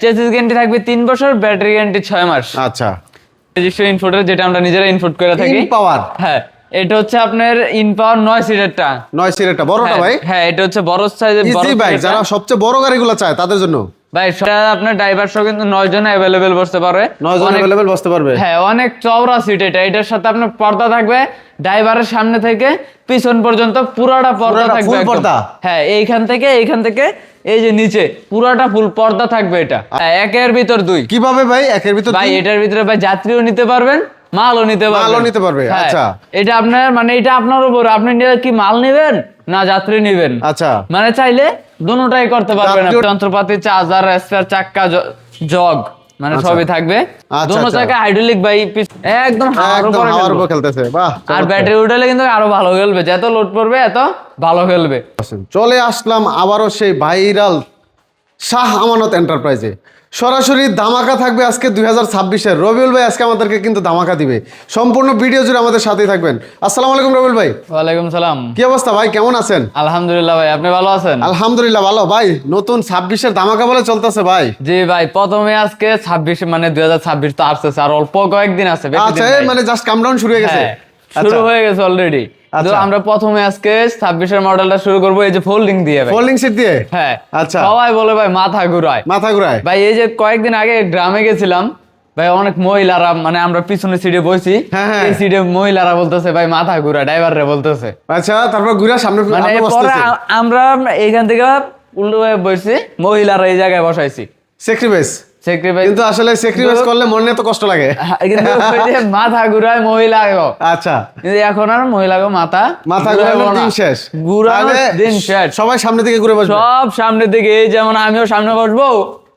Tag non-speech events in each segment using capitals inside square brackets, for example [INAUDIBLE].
Chassis guarantee থাকবে তিন বছর ব্যাটারি গ্যারান্টি ছয় মাস। আচ্ছা। নিজস্ব ইনফোর্টার যেটা আমরা নিজেরা ইনফোর্ট করে থাকি। পাওয়ার হ্যাঁ এটা হচ্ছে আপনার ইন পাওয়ার নয় সিটারটা নয় সিটারটা বড়টা ভাই। হ্যাঁ এটা হচ্ছে বড় সাইজের বড় বাইক যারা সবচেয়ে বড় গাড়িগুলো চায় তাদের জন্য। ভাই সেটা আপনার ড্রাইভার সহ কিন্তু নয় জন অ্যাভেলেবেল বসতে পারে নয় জন অ্যাভেলেবেল বসতে পারবে। হ্যাঁ অনেক চওড়া সিট এটা। এটার সাথে আপনার পর্দা থাকবে। ড্রাইভারের সামনে থেকে পিছন পর্যন্ত পুরাটা পর্দা থাকবে পর্দা? হ্যাঁ এইখান থেকে এইখান থেকে এই যে নিচে পুরাটা ফুল পর্দা থাকবে এটা। হ্যাঁ, একের ভিতর দুই। কীভাবে ভাই? একের ভিতর ভাই এটার ভিতরে ভাই যাত্রীও নিতে পারবেন মালও নিতে পারবেন। মালও নিতে পারবে, হ্যাঁ, আচ্ছা। এটা আপনার মানে এটা আপনার উপর আপনি কি মাল নেবেন? না যাত্রী নেবেন। আচ্ছা। মানে চাইলে দুটোটাই করতে পারবেন যন্ত্রপাতি চার্জার স্পেয়ার চাক্কা জগ মানে আচ্ছা। সবই থাকবে। দুটো। চাকা হাইড্রোলিক বাই একদম হাওয়ার। উপর খেলতেছে। বাহ আর ব্যাটারি উঠালে কিন্তু আরও ভালো খেলবে। যত লোড পড়বে এত ভালো খেলবে। চলে আসলাম আবারও সেই ভাইরাল শাহ আমানত এন্টারপ্রাইজে সরাসরি ধামাকা থাকবে আজকে দুই হাজার ছাব্বিশের। রবিউল ভাই আজকে আমাদেরকে কিন্তু ধামাকা দিবে। সম্পূর্ণ ভিডিও জুড়ে আমাদের সাথেই থাকবেন। আসসালামু আলাইকুম রবিউল ভাই। ওয়ালাইকুম সালাম। কি অবস্থা ভাই? কেমন আছেন? আলহামদুলিল্লাহ ভাই আপনি ভালো আছেন? আলহামদুলিল্লাহ ভালো। ভাই নতুন ছাব্বিশের ধামাকা বলে চলতেছে ভাই। জি ভাই প্রথমে আজকে ছাব্বিশ মানে দুই হাজার ছাব্বিশ তো আসতেছে আর অল্প কয়েকদিন আছে আচ্ছা মানে জাস্ট কাম ডাউন শুরু হয়ে গেছে। হ্যাঁ, শুরু আচ্ছা হয়ে গেছে অলরেডি আচ্ছা। আমরা প্রথমে আজকে ছাব্বিশের মডেলটা শুরু করব এই যে ফোল্ডিং দিয়ে ভাই। ফোল্ডিং সিট দিয়ে? হ্যাঁ। আচ্ছা। সবাই বলে ভাই মাথা ঘুরায়। মাথা ঘুরায়? ভাই এই যে কয়েকদিন আগে গ্রামে গেছিলাম ভাই অনেক মহিলারা মানে আমরা পিছনে সিটে বসি হ্যাঁ, হ্যাঁ। এই সিটে মহিলারা বলতেছে ভাই মাথা ঘুরা ড্রাইভাররে বলতেছে। আচ্ছা তারপর ঘুরে সামনে মানে আমরা এইখান থেকে উল্টো হয়ে বসছি মহিলারা এই জায়গায় বসাইছি। স্যাক্রিফাইস কিন্তু আসলে স্যাক্রিফাইস করলে মনে তো কষ্ট লাগে। কিন্তু মাথা ঘুরায় মহিলা আচ্ছা। কিন্তু এখন আর মহিলাকে মাথা মাথা দিন শেষ। দিন শেষ। সবাই সামনে ঘুরে বসবে। সব সামনের দিকে এই যেমন আমিও সামনে বসবো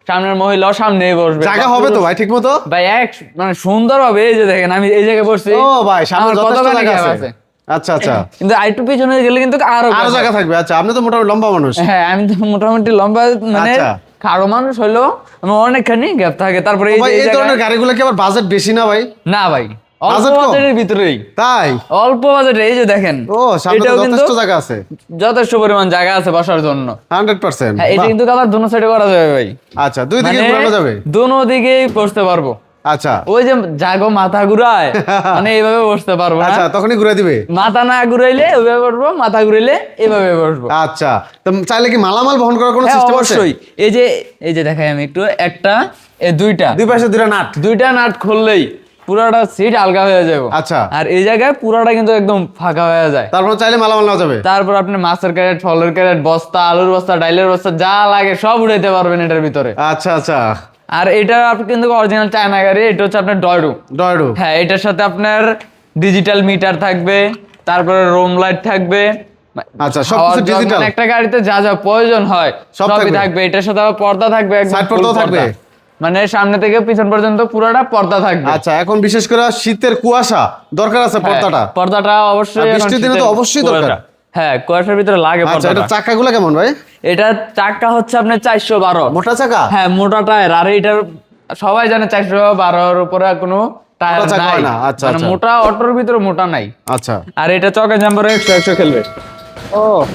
সামনের মহিলাও সামনেই বসবে। জায়গা হবে তো ভাই ঠিক মতো ভাই এক মানে সুন্দর হবে এই যে দেখেন আমি এই জায়গায় বসছি। ও ভাই সামনে যথেষ্ট জায়গা আছে। আচ্ছা আচ্ছা। [LAUGHS] কিন্তু আরেকটু পিছনে গেলে কিন্তু আরও আরও জায়গা থাকবে আচ্ছা। আপনি তো মোটামুটি লম্বা মানুষ। হ্যাঁ আমি তো মোটামুটি লম্বা মানে খাড়ো মানুষ হলো আমি অনেকখানি গ্যাপ থাকে। তারপরে এই ধরনের গাড়িগুলো কি আবার বাজেট বেশি না ভাই? না ভাই অল্প বাজেটের ভিতরেই। তাই? অল্প বাজেটে এই যে দেখেন ও সামনে এটাও কিন্তু যথেষ্ট জায়গা আছে। যথেষ্ট পরিমাণ জায়গা আছে বসার জন্য। হ্যাঁ এটা কিন্তু আবার দোনো সাইডে করা যাবে ভাই। আচ্ছা দুই দিকে মানে যাবে? দোনো দিকেই বসতে পারব। আচ্ছা। ওই যে জাগো মাথা ঘুরায় [LAUGHS] মানে এইভাবে বসতে পারব আচ্ছা তখনই ঘুরে দিবে? মাথা না ঘুরাইলে ওইভাবে বসবো মাথা ঘুরাইলে এইভাবে বসবো। আচ্ছা তো চাইলে কি মালামাল বহন করার কোনো হ্যাঁ সিস্টেম আছে? অবশ্যই। এই যে এই যে দেখাই আমি একটু একটা এই দুইটা। দুই পাশে দুটো নাট। দুইটা নাট খুললেই পুরাটা সিট আলগা হয়ে যাবে। আচ্ছা। আর এই জায়গায় পুরাটা কিন্তু একদম ফাঁকা হয়ে যায়। তারপর চাইলে মালামাল নেওয়া যাবে? তারপর আপনি মাছের ক্যারেট ফলের ক্যারেট বস্তা আলুর বস্তা ডাইলের বস্তা যা লাগে সব উঠাইতে পারবেন এটার ভিতরে। আচ্ছা আচ্ছা। আর এটা আপনি কিন্তু অরিজিনাল চায়না গাড়ি এটা হচ্ছে আপনার ডয়ডু ডয়ডু হ্যাঁ এটার সাথে আপনার ডিজিটাল মিটার থাকবে তারপরে রোম লাইট থাকবে। আচ্ছা, সবকিছু মানে একটা গাড়িতে যা যা প্রয়োজন হয় সব সবই থাকবে? এটার সাথে আবার পর্দা থাকবে full পর্দাও থাকবে? মানে সামনে থেকে পিছন পর্যন্ত পুরোটা পর্দা থাকবে। আচ্ছা এখন বিশেষ করে শীতের কুয়াশা দরকার আছে হ্যাঁ, পর্দাটা? পর্দাটা অবশ্যই বৃষ্টির দিনে তো অবশ্যই দরকার। হ্যাঁ কুয়াশার ভিতরে লাগে আচ্ছা এটা চাকাগুলো কেমন ভাই? এটা চাকা হচ্ছে আপনার চারশো বারো। মোটা চাকা? হ্যাঁ মোটা টায়ার। আর এটার সবাই জানে চারশো বারোর উপরে কোনো টায়ার নাই। আচ্ছা, মানে আচ্ছা। মোটা অটোর ভিতরে মোটা নাই। আচ্ছা। আর এটা চকা জাম্পারে একশো একশো খেলবে। ও।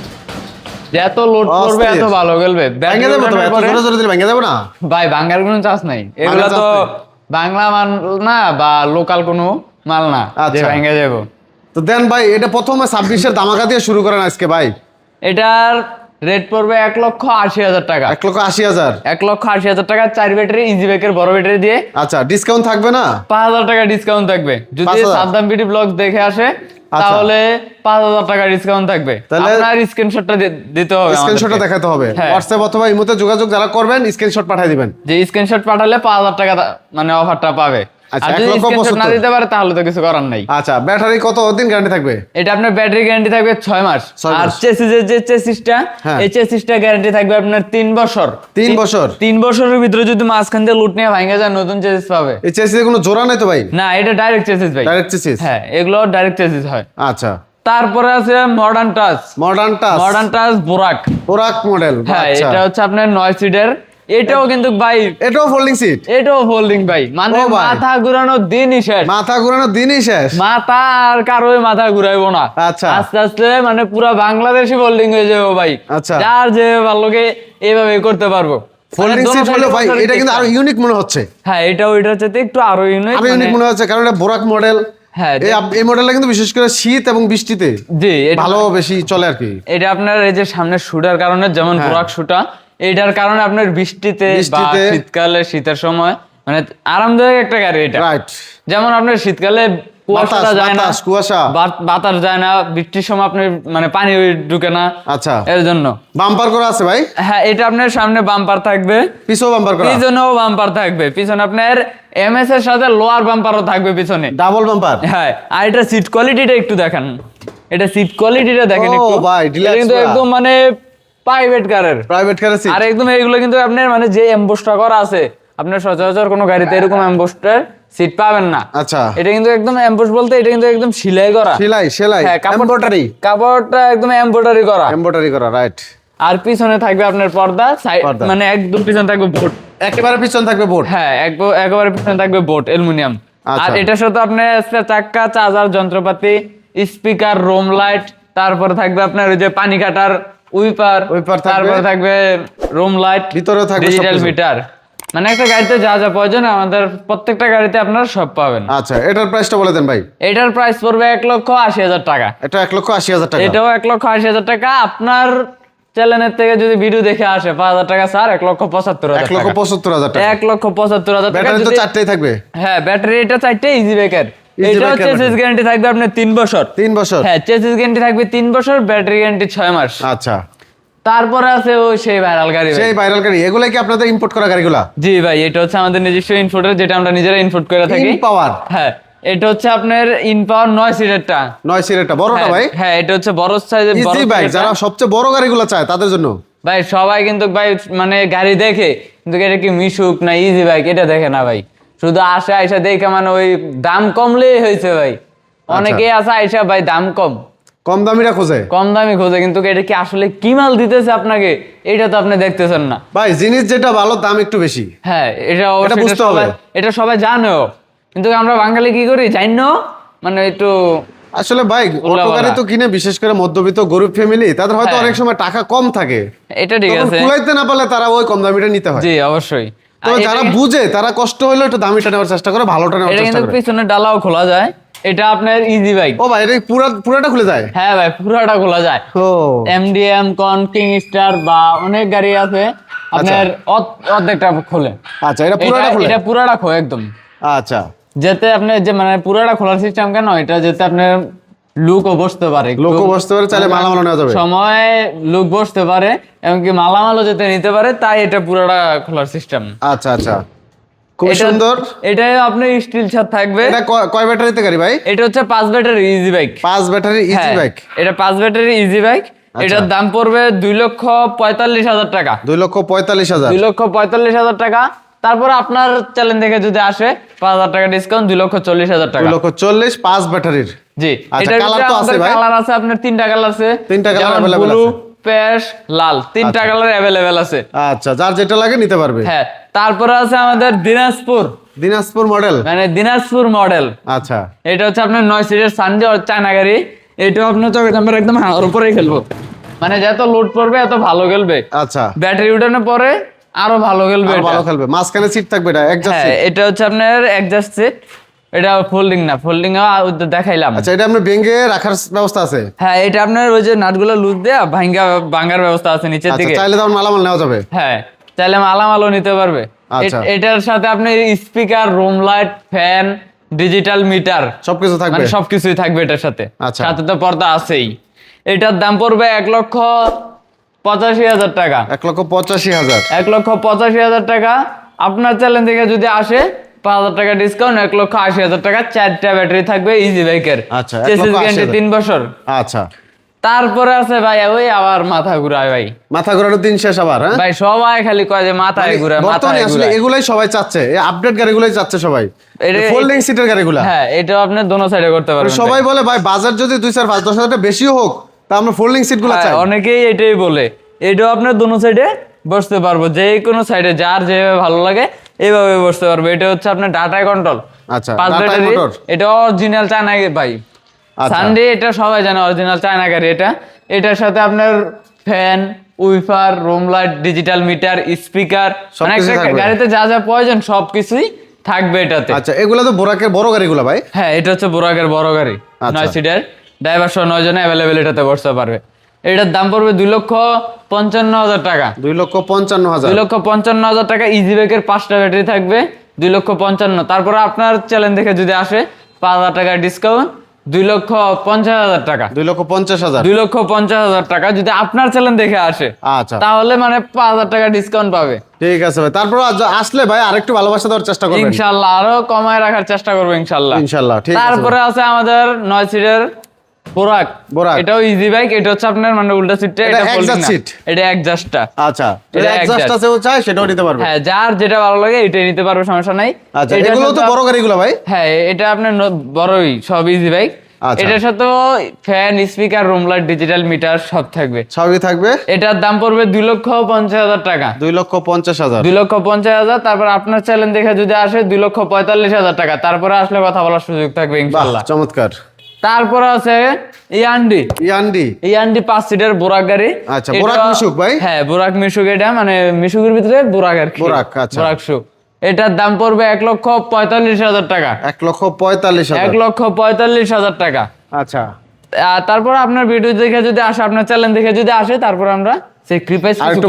এত লোড করবে এত ভালো খেলবে। ভেঙে যাব তো ভাই, এত পরে- জোরে জোরে দিলে ভেঙে যাব না? ভাই বাঙ্গার কোনো চাষ নাই। এগুলা তো বাংলা মাল না বা লোকাল কোনো মাল না যে। ভেঙে যাব। তো দেন ভাই এটা প্রথমে ছাব্বিশের দামাকা দিয়ে শুরু করেন আজকে ভাই। এটার রেট পড়বে এক লক্ষ আশি হাজার টাকা। এক লক্ষ আশি হাজার? এক লক্ষ আশি হাজার টাকা চার ব্যাটারি ইজি ব্যাকের বড় ব্যাটারি দিয়ে। আচ্ছা ডিসকাউন্ট থাকবে না? পাঁচ হাজার টাকা ডিসকাউন্ট থাকবে। যদি 5,000 সাদ্দাম বিডি ব্লগ দেখে আসে আচ্ছা। তাহলে পাঁচ হাজার টাকা ডিসকাউন্ট থাকবে। তাহলে- আপনার স্ক্রিনশটটা দিতে হবে স্ক্রিনশটটা। দেখাতে হবে। হ্যাঁ। হোয়াটসঅ্যাপ অথবা ইমোতে যোগাযোগ যারা করবেন স্ক্রিনশট পাঠিয়ে দিবেন। যে স্ক্রিনশট পাঠালে পাঁচ হাজার টাকা মানে অফারটা পাবে। আচ্ছা, এক লক্ষ স্ক্রিনশট না দিতে পারে তাহলে তো কিছু করার নাই। আচ্ছা ব্যাটারি কত দিন গ্যারান্টি থাকবে? এটা আপনার ব্যাটারি গ্যারান্টি থাকবে ছয় মাস। আর চেসিসের যে চেসিসটা হ্যাঁ। এই চেসিসটা গ্যারান্টি থাকবে আপনার তিন বছর। তিন বছর? তিন বছরের ভিতরে যদি মাঝখান দিয়ে লুট নিয়ে ভাঙে যায় নতুন চেসিস পাবে। এই চেসিসে কোনো জোড়া নাই তো ভাই? না এটা ডাইরেক্ট চেসিস ভাই। ডাইরেক্ট চেসিস হ্যাঁ এগুলো ডাইরেক্ট চেসিস হয়। আচ্ছা। তারপরে আছে modern touch modern touch modern touch বোরাক পোরাক মডেল হ্যাঁ আচ্ছা। এটা হচ্ছে আপনার নয় সিটের এটাও কিন্তু ভাই এটাও ফোল্ডিং সিট এটাও ফোল্ডিং ভাই। মানে মাথা ঘুরানোর দিনই শেষ। মাথা ঘুরানোর দিনই শেষ? মাথা আর কারোই মাথা ঘুরাইবো না। আচ্ছা। আস্তে আস্তে মানে পুরো বাংলাদেশি ফোল্ডিং হয়ে যাবে ভাই। আচ্ছা। যার যে ভালোকে এইভাবে করতে পারব। ফোল্ডিং সিট হলে side এ ভাই এটা কিন্তু আরও ইউনিক মনে হচ্ছে। হ্যাঁ এটা ওইটার চাইতে একটু আরও ইউনিক আরও ইউনিক মনে হচ্ছে কারণ এটা বোরাক মডেল হ্যাঁ, এই আপ- এই মডেলটা কিন্তু বিশেষ করে শীত এবং বৃষ্টিতে জি ভালো বেশি চলে আর কি। এটা আপনার এই যে সামনে শুটার কারণে যেমন বোরাক শুটা এটার কারণে আপনার বৃষ্টিতে বা। শীতকালে শীতের সময় মানে আরামদায়ক একটা গাড়ি এটা। রাইট যেমন আপনার শীতকালে কুয়াশাটা যায় না কুয়াশা। বাতাস যায় না বৃষ্টির সময় আপনার মানে পানি ঢুকে না। আচ্ছা। এর জন্য। বাম্পার করা আছে ভাই? হ্যাঁ এটা আপনার সামনে বাম্পার থাকবে। পিছও বাম্পার করা। পিছনেও বাম্পার থাকবে। পিছনে আপনার এমএস এর সাথে লোয়ার বাম্পারও থাকবে পিছনে। ডাবল বাম্পার হ্যাঁ আর এটা সিট কোয়ালিটিটা একটু দেখেন। এটা সিট কোয়ালিটিটা দেখেন ও একটু। ভাই, কিন্তু। একদম মানে প্রাইভেট কারের প্রাইভেট কারের সিট আর একদম এগুলো কিন্তু আপনার মানে যে এমবোসটা করা আছে আপনার সচরাচর কোনো গাড়িতে এরকম এমবোস্টার সিট পাবেন না। আচ্ছা। এটা কিন্তু একদম এমবোস বলতে এটা কিন্তু একদম সেলাই করা। সেলাই সেলাই হ্যাঁ এমব্রয়ডারি কাপড়টা একদম এমব্রয়ডারি করা। এমব্রয়ডারি করা রাইট আর পিছনে থাকবে আপনার পর্দা সাইড। মানে একদম পিছনে থাকবে বোর্ড একেবারে পিছন থাকবে বোর্ড হ্যাঁ একব- একেবারে পিছনে থাকবে বোর্ড অ্যালুমিনিয়াম আচ্ছা। আর এটার সাথে আপনার আছে চাক্কা চার্জার যন্ত্রপাতি স্পিকার রোম লাইট তারপরে থাকবে আপনার ওই যে পানি কাটার উইপার উইপার। তারপরে থাকবে রোম লাইট ভিতরেও থাকবে ডিজিটাল মিটার মানে একটা গাড়িতে যা যা প্রয়োজন আমাদের প্রত্যেকটা গাড়িতে আপনারা সব পাবেন। আচ্ছা এটার প্রাইসটা বলে দেন ভাই। এটার প্রাইস পড়বে এক লক্ষ আশি হাজার টাকা। এটা এক লক্ষ আশি হাজার টাকা। এটাও এক লক্ষ আশি হাজার টাকা। আপনার চ্যানেলের থেকে যদি ভিডিও দেখে আসে পাঁচ হাজার টাকা স্যার এক লক্ষ পঁচাত্তর এক লক্ষ পঁচাত্তর হাজার টাকা। এক লক্ষ পঁচাত্তর হাজার টাকা ব্যাটারি তো চারটেই থাকবে। হ্যাঁ ব্যাটারি এটা চারটে ইজি ব্যাকের Easy এটা চেসিস গ্যারান্টি থাকবে আপনার বছর। বছর? হ্যাঁ চেসিস গ্যারান্টি থাকবে বছর ব্যাটারি গ্যারান্টি মাস। আচ্ছা। তারপরে আছে ওই সেই ভাইরাল গাড়ি ভাই। সেই ভাইরাল গাড়ি এগুলো কি আপনাদের ইম্পোর্ট করা গাড়িগুলা? জি ভাই এটা হচ্ছে আমাদের নিজস্ব যেটা আমরা নিজেরা ইনফোট করে থাকি। পাওয়ার হ্যাঁ এটা হচ্ছে আপনার ইন পাওয়ার নয় সিটেরটা নয় সিটেরটা বড়টা ভাই? হ্যাঁ এটা হচ্ছে বড় সাইজের ইজি বাইক যারা সবচেয়ে বড় গাড়িগুলো চায় তাদের জন্য। ভাই সবাই কিন্তু ভাই মানে গাড়ি দেখে কিন্তু এটা কি মিশুক না ইজি বাইক এটা দেখে না ভাই। শুধু আসে আইসা দেখে মানে ওই দাম কমলে হয়েছে ভাই। অনেকেই আছে আইসা ভাই দাম কম। কম দামিরা খোঁজে? কম দামি খোঁজে কিন্তু এটা কি আসলে কি মাল দিতেছে আপনাকে? এটা তো আপনি দেখতেছেন না। ভাই জিনিস যেটা ভালো দাম একটু বেশি। হ্যাঁ এটা এটা বুঝতে হবে। এটা সবাই জানেও কিন্তু আমরা বাঙালি কি করি জানো মানে একটু আসলে ভাই অটো গাড়ি তো কিনে বিশেষ করে মধ্যবিত্ত গরিব ফ্যামিলি তাদের হয়তো হ্যাঁ। অনেক সময় টাকা কম থাকে। এটা ঠিক আছে। কুলাইতে না পারলে তারা ওই কম দামিটা নিতে হয়। জি অবশ্যই। যারা বুঝে তারা কষ্ট হলে একটু দামিটা নেওয়ার চেষ্টা করে ভালোটা নেওয়ার চেষ্টা করে। পিছনে ডালাও খোলা যায়। এটা আপনার ইজি বাইক ও ভাই এটা পুরা পুরাটা খুলে যায়? হ্যাঁ ভাই পুরোটা খোলা যায়। ও। এমডিএম কন কিং স্টার বা অনেক গাড়ি আছে। আপনার অর্ধেকটা খোলে। আচ্ছা এটা পুরাটা খুলে? এটা পুরাটা খোলে একদম। আচ্ছা। যেতে আপনি যে মানে পুরাটা খোলার সিস্টেম কেন? এটা যেতে আপনার লুকও বসতে পারে। লোকও বসতে পারে চাইলে মালামাল নেওয়া যাবে। সময় লুক বসতে পারে এমনকি মালামালও যেতে নিতে পারে তাই এটা পুরোটা খোলার সিস্টেম আচ্ছা আচ্ছা। খুব সুন্দর। এটাই আপনার স্টিল ছাদ থাকবে। এটা কয় ব্যাটারিতে গাড়ি ভাই? এটা হচ্ছে পাঁচ ব্যাটারি ইজি বাইক পাঁচ ব্যাটারি ইজি বাইক এটা পাঁচ ব্যাটারি ইজি বাইক এটার দাম পড়বে দুই লক্ষ পঁয়তাল্লিশ হাজার টাকা। দুই লক্ষ পঁয়তাল্লিশ হাজার। দুই লক্ষ পঁয়তাল্লিশ হাজার টাকা। তারপরে আপনার চ্যালেঞ্জ থেকে যদি আসে পাঁচ হাজার টাকা ডিসকাউন্ট দুই লক্ষ চল্লিশ হাজার টাকা। দুই লক্ষ চল্লিশ পাঁচ ব্যাটারির। জি আচ্ছা, তো আছে ভাই? কালার আছে আপনার তিনটা কালার আছে। তিনটা available আছে। লাল তিনটা কালার অ্যাভেলেবেল আছে। আচ্ছা যার যেটা লাগে নিতে পারবে। হ্যাঁ তারপরে আছে আমাদের দিনাজপুর। দিনাজপুর মডেল মানে দিনাজপুর মডেল আচ্ছা। এটা হচ্ছে আপনার নয় সিটের সানডে চায়না গাড়ি। এটাও আপনার চোখে আমরা একদম হাওয়ার উপরেই খেলব। মানে যত লোড পড়বে এত ভালো খেলবে। আচ্ছা। ব্যাটারি উঠানোর পরে আরও ভালো খেলবে ভালো খেলবে। মাঝখানে সিট থাকবে এটা একজাস্ট হ্যাঁ এটা হচ্ছে আপনার অ্যাডজাস্ট সিট এটা ফোল্ডিং না ফোল্ডিং দেখাইলাম। আচ্ছা এটা আপনি ভেঙে রাখার ব্যবস্থা আছে? হ্যাঁ এটা আপনার ওই যে নাটগুলো লুজ দেয়া ভাঙ্গা ভাঙ্গার ব্যবস্থা আছে নিচের আচ্ছা দিকে। চাইলে তখন মালামাল নেওয়া যাবে। হ্যাঁ চাইলে মালামালও নিতে পারবে। আচ্ছা। এটার সাথে আপনি speaker room light fan digital meter সবকিছু থাকবে। মানে সবকিছুই থাকবে এটার সাথে। আচ্ছা। সাথে তো পর্দা আছেই। এটার দাম পড়বে এক লক্ষ পঁচাশি হাজার টাকা। এক লক্ষ পঁচাশি হাজার। এক লক্ষ পঁচাশি হাজার টাকা। আপনার চ্যানেল থেকে যদি আসে পাঁচ হাজার টাকা ডিসকাউন্ট এক লক্ষ আশি হাজার টাকা চারটা ব্যাটারি থাকবে ইজি বাইকের আচ্ছা। তিন বছর। আচ্ছা। তারপরে আছে ভাই ওই আবার মাথা ঘুরায় ভাই। মাথা ঘোরানোর দিন শেষ আবার হ্যাঁ? ভাই সবাই খালি কয় যে মাথায় ঘুরায় বর্তমানে মাথায় আসলে ঘুরায়। এগুলাই সবাই চাচ্ছে এই আপডেট গাড়িগুলাই চাচ্ছে সবাই। এটা- ফোল্ডিং সিটের গাড়িগুলা। হ্যাঁ এটাও আপনি দোনো সাইডে করতে পারবেন সবাই বলে ভাই বাজার যদি দুই চার পাঁচ দশ হাজার বেশিও হোক তা আমরা ফোল্ডিং সিটগুলো হ্যাঁ, চাই। অনেকেই এটাই বলে। এটাও আপনার দোনো সাইডে বসতে পারব। যে কোনো সাইডে যার যেভাবে ভালো লাগে এইভাবে বসতে পারব। এটা হচ্ছে আপনার ডাটা কন্ট্রোল আচ্ছা, পাঁচ ব্যাটারি এটা অরিজিনাল চায়না ভাই। আচ্ছা। সানডে এটা সবাই জানে অরিজিনাল চায়না গাড়ি এটা। এটার সাথে আপনার fan woofer room light digital meter speaker মানে একটা গাড়িতে যা যা প্রয়োজন সবকিছুই থাকবে এটাতে। আচ্ছা এগুলো তো বোরাকের বড় গাড়িগুলো ভাই? হ্যাঁ এটা হচ্ছে বোরাকের বড় গাড়ি। আচ্ছা। নয় সিটের ড্রাইভার সহ নয় জনে অ্যাভেলেবেল এটাতে বসতে পারবে। এটার দাম পড়বে দুই লক্ষ পঞ্চান্ন হাজার টাকা। দুই লক্ষ পঞ্চান্ন হাজার। দুই লক্ষ পঞ্চান্ন হাজার টাকা ইজি ব্যাগের পাঁচটা ব্যাটারি থাকবে দুই লক্ষ পঞ্চান্ন। তারপরে আপনার চ্যালেঞ্জ দেখে যদি আসে পাঁচ হাজার টাকা ডিসকাউন্ট দুই লক্ষ পঞ্চাশ হাজার টাকা। দুই লক্ষ পঞ্চাশ হাজার। দুই লক্ষ পঞ্চাশ হাজার টাকা যদি আপনার চ্যালেঞ্জ দেখে আসে আচ্ছা। তাহলে মানে পাঁচ হাজার টাকা ডিসকাউন্ট পাবে। ঠিক আছে ভাই তারপর আসলে ভাই আরেকটু ভালোবাসা দেওয়ার চেষ্টা করবেন। ইনশাল্লাহ আরও কমায় রাখার চেষ্টা করব ইনশাল্লাহ। ইনশাল্লাহ ঠিক আছে তারপরে আছে আমাদের নয় সিটের বোরাক। বোরাক। এটাও ইজি বাইক এটা হচ্ছে আপনার মানে উল্টা সিটটা এটা exhaust এটা আচ্ছা এটা এটা এক্সাস্ট আছে ও চায় সেটাও নিতে পারবে। হ্যাঁ যার যেটা ভালো লাগে এটাই নিতে পারবে সমস্যা নাই। আচ্ছা এগুলো তো বড় গাড়িগুলো ভাই। হ্যাঁ এটা আপনার বড়ই সব ইজি বাইক আচ্ছা। এটার সাথে fan speaker room light digital meter সব থাকবে। সবই থাকবে। এটার দাম পড়বে দুই লক্ষ পঞ্চাশ হাজার টাকা। দুই লক্ষ পঞ্চাশ হাজার। দুই লক্ষ পঞ্চাশ হাজার তারপর আপনার চ্যালেঞ্জ দেখে যদি আসে দুই লক্ষ পঁয়তাল্লিশ হাজার টাকা। তারপরে আসলে কথা বলার সুযোগ থাকবে ইনশাল্লাহ। চমৎকার। তারপরে আছে ইয়ান্ডি। ইয়ান্ডি। ইয়ান্ডি পাঁচ সিটের বোরাক গাড়ি। আচ্ছা, বোরাক মিশুক ভাই? হ্যাঁ বোরাক মিশুক এটা মানে মিশুকের ভিতরে বোরাক আর বোরাক, আচ্ছা। বোরাক শুক এটার দাম পড়বে এক লক্ষ পঁয়তাল্লিশ হাজার টাকা। এক লক্ষ পঁয়তাল্লিশ এক লক্ষ পঁয়তাল্লিশ হাজার টাকা। আচ্ছা। তারপর আপনার ভিডিও দেখে যদি আসে আপনার চ্যানেল দেখে যদি আসে তারপর আমরা সেই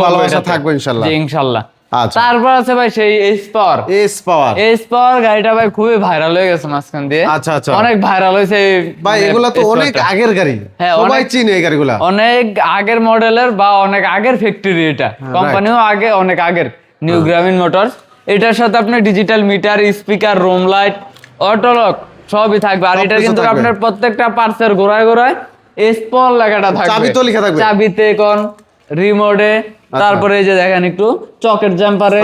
ভালোবাসা থাকবে ইনশাল্লাহ। ইনশাল্লাহ। তারপর আছে ভাই সেই S power S power S power গাড়িটা ভাই খুবই ভাইরাল হয়ে গেছে মাঝখান দিয়ে। আচ্ছা, আচ্ছা। অনেক ভাইরাল হয়েছে ভাই মানে এগুলা তো অনেক আগের গাড়ি। হ্যাঁ, সবাই চিনে এই গাড়িগুলা। অনেক আগের মডেলের বা অনেক আগের ফ্যাক্টরি এটা। হ্যাঁ, কোম্পানিও আগে অনেক আগের। নিউ গ্রামীণ মোটরস এটার সাথে আপনার digital meter speaker room light auto lock সবই থাকবে। আর এটা কিন্তু আপনার প্রত্যেকটা পার্টসের গোড়ায় গোড়ায় স্পল লেখাটা থাকবে। চাবিতেও লেখা থাকবে। চাবিতে কোন রিমোটে তারপরে এই যে দেখেন একটু চকের জাম্পারে।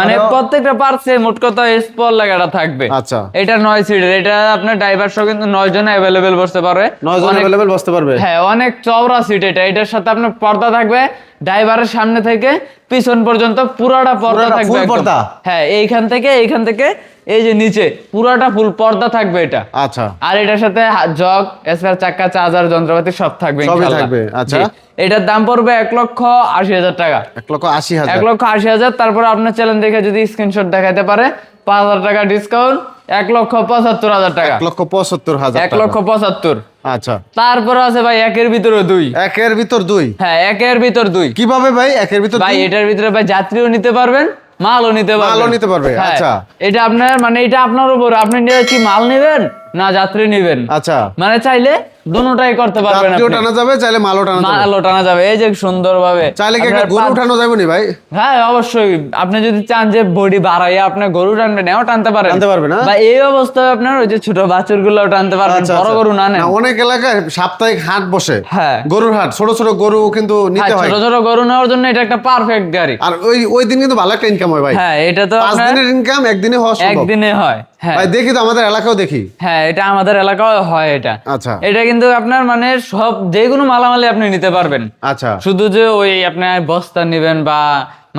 মানে প্রত্যেকটা পার্টসে মোট কথা স্পল লেখাটা থাকবে? আচ্ছা। এটা নয় সিটের এটা আপনার ড্রাইভার সহ কিন্তু নয় জন অ্যাভেলেবেল বসতে পারে নয় জন অ্যাভেলেবেল বসতে পারবে। হ্যাঁ অনেক চওড়া সিট এটা। এটার সাথে আপনার পর্দা থাকবে ড্রাইভারের সামনে থেকে পিছন পর্যন্ত পুরাটা পর্দা থাকবে পর্দা? হ্যাঁ এইখান থেকে এইখান থেকে এই যে নিচে পুরাটা ফুল পর্দা থাকবে এটা। আচ্ছা। আর এটার সাথে জগ এসআর চাক্কা চার্জার যন্ত্রপাতি সব থাকবে থাকবে, আচ্ছা। এটার দাম পড়বে এক লক্ষ আশি হাজার টাকা। এক লক্ষ আশি হাজার। এক লক্ষ আশি হাজার তারপর আপনার চ্যানেল দেখে যদি স্ক্রিনশট দেখাতে পারে পাঁচ হাজার টাকা ডিসকাউন্ট এক লক্ষ পঁচাত্তর হাজার টাকা। এক লক্ষ পঁচাত্তর হাজার এক লক্ষ পঁচাত্তর। আচ্ছা। তারপর আছে ভাই একের ভিতরে দুই। একের ভিতর দুই? হ্যাঁ একের ভিতর দুই। কীভাবে ভাই একের ভিতর ভাই এটার ভিতরে ভাই যাত্রীও নিতে পারবেন মালও নিতে পারবেন। মালও নিতে পারবে, হ্যাঁ, আচ্ছা। এটা আপনার মানে এটা আপনার উপর আপনি নিয়ে কি মাল নেবেন? না যাত্রী নেবেন। আচ্ছা। মানে চাইলে দুটোটাই করতে পারবেন আপনি। টানা যাবে চাইলে মালও টানা যাবে। মালও টানা যাবে। এই যে সুন্দর ভাবে চাইলে কি একটা গরু উঠানো যাবে নি ভাই? হ্যাঁ অবশ্যই। আপনি যদি চান যে বডি বাড়াইয়া আপনি গরু টানবেন এও টানতে পারেন। টানতে পারবে না? বা এই অবস্থায় আপনার ওই যে ছোট বাছুরগুলো টানতে পারবেন আচ্ছা, বড় আচ্ছা। গরু না নেন। না, অনেক এলাকায় সাপ্তাহিক হাট বসে। হ্যাঁ। গরুর হাট ছোট ছোট গরু কিন্তু হ্যাঁ, নিতে হয়। ছোট ছোট গরু নেওয়ার জন্য এটা একটা পারফেক্ট গাড়ি। আর ওই ওই দিন কিন্তু ভালো একটা ইনকাম হয় ভাই। হ্যাঁ এটা তো পাঁচ দিনের ইনকাম একদিনে হয় একদিনে হ্যাঁ। ভাই দেখি তো আমাদের এলাকাও দেখি। হ্যাঁ এটা আমাদের এলাকাও হয় এটা। আচ্ছা। এটা কিন্তু আপনার মানে সব যে কোনো মালামালি আপনি নিতে পারবেন। আচ্ছা। শুধু যে ওই আপনার বস্তা নিবেন বা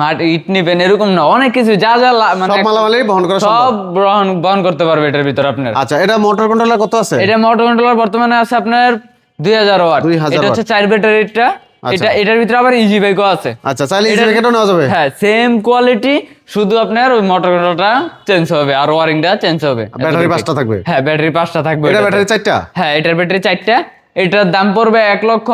মাটি ইট নিবেন এরকম না। অনেক কিছু যা যা মানে সব মালামালি বহন করা সব বহন বহন করতে পারবে এটার ভিতর আপনার। আচ্ছা এটা মোটর কন্ট্রোলার কত আছে? এটা মোটর কন্ট্রোলার বর্তমানে আছে আপনার দুই হাজার ওয়াট। 2000 এটা হচ্ছে চার ব্যাটারিটা। এটা এটার ভিতরে আবার ইজি বাইকও আছে। আচ্ছা চাইলে ইজি প্যাকেটও নেওয়া যাবে। হ্যাঁ সেম কোয়ালিটি শুধু আপনার ওই মোটর কন্ট্রোলটা চেঞ্জ হবে আর ওয়ারিংটা চেঞ্জ হবে। ব্যাটারি পাঁচটা থাকবে। হ্যাঁ ব্যাটারি পাঁচটা থাকবে এটা ব্যাটারি চারটা? হ্যাঁ এটার ব্যাটারি চারটা। এটার দাম পড়বে এক লক্ষ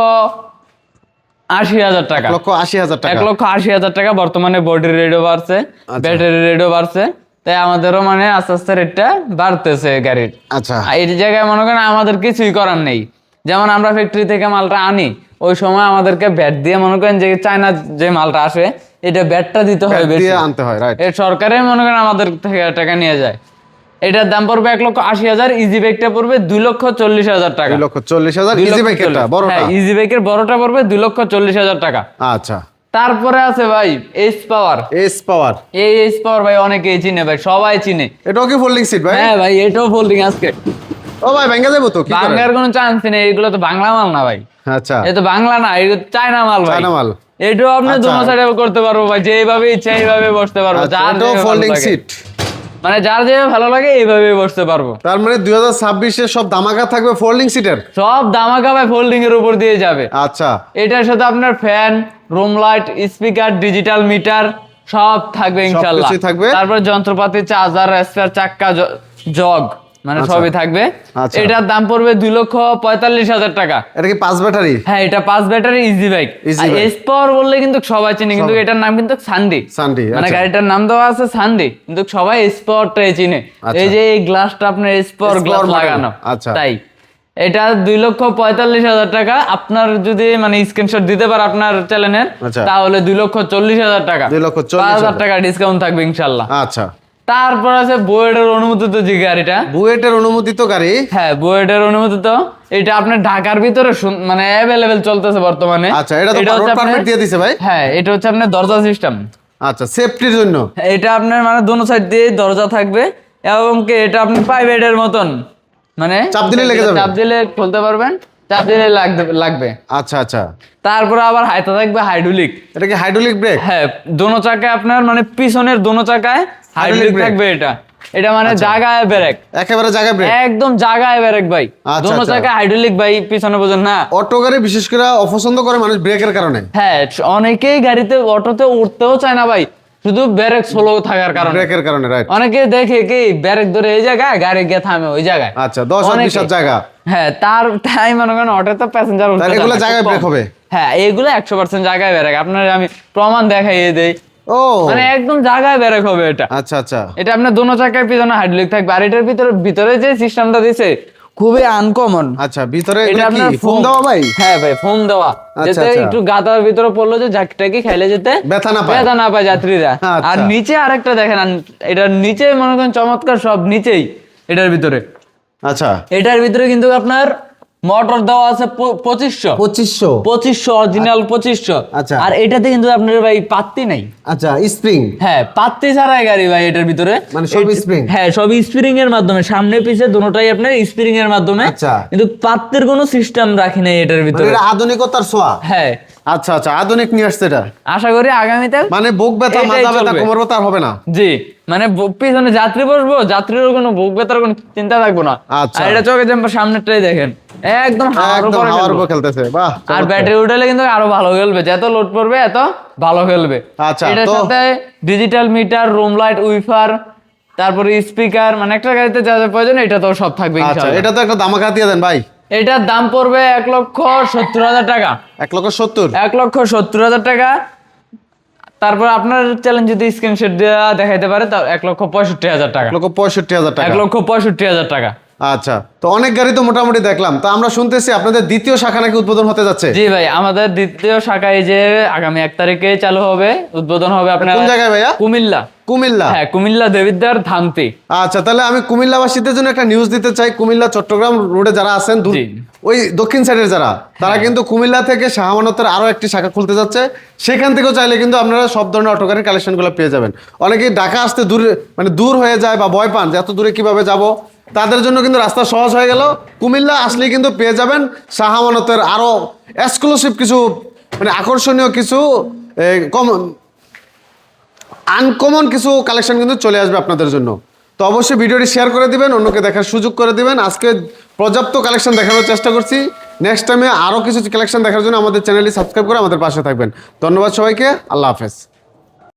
আশি হাজার টাকা। লক্ষ আশি হাজার টাকা। এক লক্ষ আশি হাজার টাকা বর্তমানে বডি রেটও বাড়ছে আচ্ছা। ব্যাটারি রেটও বাড়ছে। তাই আমাদেরও মানে আস্তে আস্তে রেটটা বাড়তেছে গাড়ির। আচ্ছা। এই জায়গায় মনে করেন আমাদের কিছুই করার নেই। যেমন আমরা ফ্যাক্টরি থেকে মালটা আনি ওই সময় আমাদেরকে ব্যাট দিয়ে মনে করেন যে চায়না যে মালটা আসে এটা ব্যাটটা দিতে হয় বেশি। আনতে হয় রাইট এর সরকারে মনে করেন আমাদের থেকে টাকা নিয়ে যায়। এটার দাম পড়বে এক লক্ষ আশি হাজার ইজি বাইকটা পড়বে দুই লক্ষ চল্লিশ হাজার টাকা। দুই লক্ষ চল্লিশ হাজার ইজি প্যাকেটটা বড়টা। হ্যাঁ ইজি বাইকের বড়টা পড়বে দুই লক্ষ চল্লিশ হাজার টাকা। আচ্ছা। তারপরে আছে ভাই এস পাওয়ার এস পাওয়ার এই এস পাওয়ার ভাই অনেকেই চিনে ভাই সবাই চিনে। এটাও কি ফোল্ডিং সিট ভাই? হ্যাঁ ভাই এটাও ফোল্ডিং আজকে। ও ভাই ভেঙে যাব তো করেন? কোনো চান্স নেই এগুলো তো বাংলা মাল না ভাই। আচ্ছা। এ তো বাংলা না এটা চায়না মাল ভাই। চায়না মাল। এটাও আপনি আচ্ছা। দোনো সাইডে করতে পারব ভাই যেভাবে ইচ্ছা এইভাবে বসতে পারব আচ্ছা, যার ফোল্ডিং সিট মানে যার যে ভালো লাগে এইভাবে বসতে পারব। তার মানে দুই হাজার ছাব্বিশে সব দামাকা থাকবে ফোল্ডিং সিটের সব দামাকা ভাই ফোল্ডিং এর উপর দিয়ে যাবে। আচ্ছা। এটার সাথে আপনার fan room light speaker digital meter সব থাকবে ইনশাল্লাহ। থাকবে? তারপর যন্ত্রপাতি চার্জার স্পেয়ার চাক্কা জগ মানে আচ্ছা। সবই থাকবে। আচ্ছা। এটার দাম পড়বে দুই লক্ষ পঁয়তাল্লিশ হাজার টাকা। এটা কি পাঁচ ব্যাটারি? হ্যাঁ এটা পাঁচ battery easy bike S power বললে কিন্তু সবাই চিনে কিন্তু এটার নাম কিন্তু সানডে সানডে মানে আচ্ছা। গাড়িটার নাম দেওয়া আছে সানডে কিন্তু সবাই এস পাওয়ারটাই চিনে। এই যে এই গ্লাসটা আপনার এস পাওয়ার গ্লাস লাগানো আচ্ছা। তাই। এটা দুই লক্ষ পঁয়তাল্লিশ হাজার টাকা। আপনার যদি মানে স্ক্রিনশট দিতে পারে আপনার চ্যানেলের। তাহলে দুই লক্ষ চল্লিশ হাজার টাকা। দুই লক্ষ চল্লিশ হাজার। টাকা ডিসকাউন্ট থাকবে ইনশাল্লাহ। আচ্ছা। তারপর আছে বুয়েটের অনুমোদিত যে গাড়িটা। বুয়েটের অনুমোদিত গাড়ি? হ্যাঁ বুয়েটের অনুমোদিত। এটা আপনার ঢাকার ভিতরে মানে অ্যাভেলেবেল চলতেছে বর্তমানে। আচ্ছা এটা তো রোড পারমিট দিয়ে দিছে ভাই? হ্যাঁ এটা হচ্ছে আপনার দরজা সিস্টেম আচ্ছা সেফটির জন্য? এটা আপনার মানে দোনো সাইড দিয়ে দরজা থাকবে এবং কি এটা আপনি প্রাইভেটের মতন। মানে চাপ দিলে লেগে যাবে? চাপ দিলে খুলতে পারবেন। চাপ দিলে লাগবে আচ্ছা আচ্ছা। তারপরে আবার হাইতে থাকবে হাইড্রোলিক। এটা কি হাইড্রোলিক ব্রেক? হ্যাঁ দোনো চাকায় আপনার মানে পিছনের দোনো চাকায় হাইড্রোলিক থাকবে এটা। এটা মানে জায়গায় ব্রেক। একেবারে জায়গায় ব্রেক। একদম জায়গায় ব্রেক ভাই। আচ্ছা, দোনো আচ্ছা। চাকায় হাইড্রোলিক ভাই পিছনে বোঝেন না। অটো গাড়ি বিশেষ করে অপছন্দ করে মানুষ ব্রেকের কারণে। হ্যাঁ অনেকেই গাড়িতে অটোতে উঠতেও চায় না ভাই। শুধু ব্রেক স্লো থাকার কারণে। ব্রেকের কারণে রাইট অনেকে দেখে কি ব্রেক ধরে এই জায়গায় গাড়ি গিয়ে থামে ওই জায়গায়। আচ্ছা দশ আর অনেকে- বিশ হাত জায়গা। হ্যাঁ তার তাই মনে করেন অটোতে প্যাসেঞ্জার তাহলে এগুলো জায়গায় ব্রেক হবে? হ্যাঁ এগুলো একশো পার্সেন্ট জায়গায় ব্রেক আপনার আমি প্রমাণ দেখাইয়ে দেই। ও। মানে একদম জায়গায় ব্রেক হবে এটা। আচ্ছা আচ্ছা। এটা আপনার দোনো চাকায় পিছনে হাইড্রোলিক থাকবে। আর এটার ভিতরে ভিতরে যে সিস্টেমটা দিছে খুবই আনকমন আচ্ছা ভিতরে এটা আপনার ফোন দেওয়া ভাই? হ্যাঁ ভাই ফোন দেওয়া। আচ্ছা, যেতে আচ্ছা। একটু গাতার ভিতরে পড়ল যে ঝাঁকটাকি খেলে যেতে ব্যথা না পায়। ব্যথা না পায় যাত্রীরা। আচ্ছা। আর নিচে আরেকটা দেখেন এটার নিচে মনে করেন চমৎকার সব নিচেই এটার ভিতরে। আচ্ছা। এটার ভিতরে কিন্তু আপনার মোটর দেওয়া আছে পঁচিশশো। পঁচিশশো। পঁচিশশো অরিজিনাল পঁচিশশো। আচ্ছা। আর এটাতে কিন্তু আপনার ভাই পাত্তি নাই। আচ্ছা স্প্রিং হ্যাঁ পাত্তি ছাড়াই গাড়ি ভাই এটার ভিতরে। মানে সব স্প্রিং হ্যাঁ সব স্প্রিং এর মাধ্যমে। সামনে পিছে দুটোটাই আপনার স্প্রিং এর মাধ্যমে। আচ্ছা। কিন্তু পাত্তির কোনো সিস্টেম রাখি নাই এটার মানে ভিতরে। এটা আধুনিকতার ছোঁয়া। হ্যাঁ। আচ্ছা আচ্ছা আধুনিক নিয়ে আসছে এটা। আশা করি আগামীতে মানে বুক ব্যথা মাথা ব্যথা কোমর ব্যথা হবে না? জি মানে পিছনে যাত্রী বসবো যাত্রীরও কোনো বুক ব্যথার কোনো চিন্তা থাকব না। আচ্ছা। আর এটা চোখে জাম্পার সামনেরটাই দেখেন। একদম হাওয়ার। উপর খেলতেছে বাহ আর ব্যাটারি উঠালে কিন্তু আরও ভালো খেলবে। যত লোড পড়বে এত ভালো খেলবে। আচ্ছা, এটার সাথে digital meter room light woofer তারপরে স্পিকার মানে একটা গাড়িতে যা যা প্রয়োজন এটা তো সব থাকবে আচ্ছা এটা তো একটা দামাকা দিয়ে দেন ভাই। এটার দাম পড়বে এক লক্ষ সত্তর হাজার টাকা। এক লক্ষ সত্তর? এক লক্ষ সত্তর হাজার টাকা। তারপর আপনার চ্যালেঞ্জ যদি স্ক্রিনশট দেওয়া দেখাইতে পারে তা এক লক্ষ পঁয়ষট্টি হাজার টাকা। এক লক্ষ পঁয়ষট্টি হাজার টাকা। এক লক্ষ পঁয়ষট্টি হাজার টাকা। আচ্ছা তো অনেক গাড়ি তো মোটামুটি দেখলাম। তো আমরা শুনতেছি আপনাদের দ্বিতীয় শাখা নাকি উদ্বোধন হতে যাচ্ছে? জি ভাই আমাদের দ্বিতীয় শাখা এই যে আগামী এক তারিখে চালু হবে উদ্বোধন হবে আপনার কোন জায়গায় ভাইয়া? কুমিল্লা। কুমিল্লা? হ্যাঁ কুমিল্লা দেবিদ্বার ধানতি। আচ্ছা তাহলে আমি কুমিল্লাবাসীদের জন্য একটা নিউজ দিতে চাই। কুমিল্লা চট্টগ্রাম রোডে যারা আছেন দূর- ওই দক্ষিণ সাইডের যারা তারা কিন্তু কুমিল্লা থেকে শাহমানতের আরও একটি শাখা খুলতে যাচ্ছে। সেখান থেকেও চাইলে কিন্তু আপনারা সব ধরনের অটো গাড়ির কালেকশনগুলো পেয়ে যাবেন। অনেকেই ঢাকা আসতে দূরে মানে দূর হয়ে যায় বা ভয় পান যে এত দূরে কীভাবে যাব? তাদের জন্য কিন্তু রাস্তা সহজ হয়ে গেল। কুমিল্লা আসলেই কিন্তু পেয়ে যাবেন শাহমানতের আরও এক্সক্লুসিভ কিছু মানে আকর্ষণীয় কিছু এ, কম আনকমন কিছু কালেকশন কিন্তু চলে আসবে আপনাদের জন্য। তো অবশ্যই ভিডিওটি শেয়ার করে দিবেন অন্যকে দেখার সুযোগ করে দিবেন। আজকে পর্যাপ্ত কালেকশন দেখানোর চেষ্টা করছি। নেক্সট টাইমে আরও কিছু কালেকশন দেখার জন্য আমাদের চ্যানেলটি সাবস্ক্রাইব করে আমাদের পাশে থাকবেন। ধন্যবাদ সবাইকে আল্লাহ হাফেজ।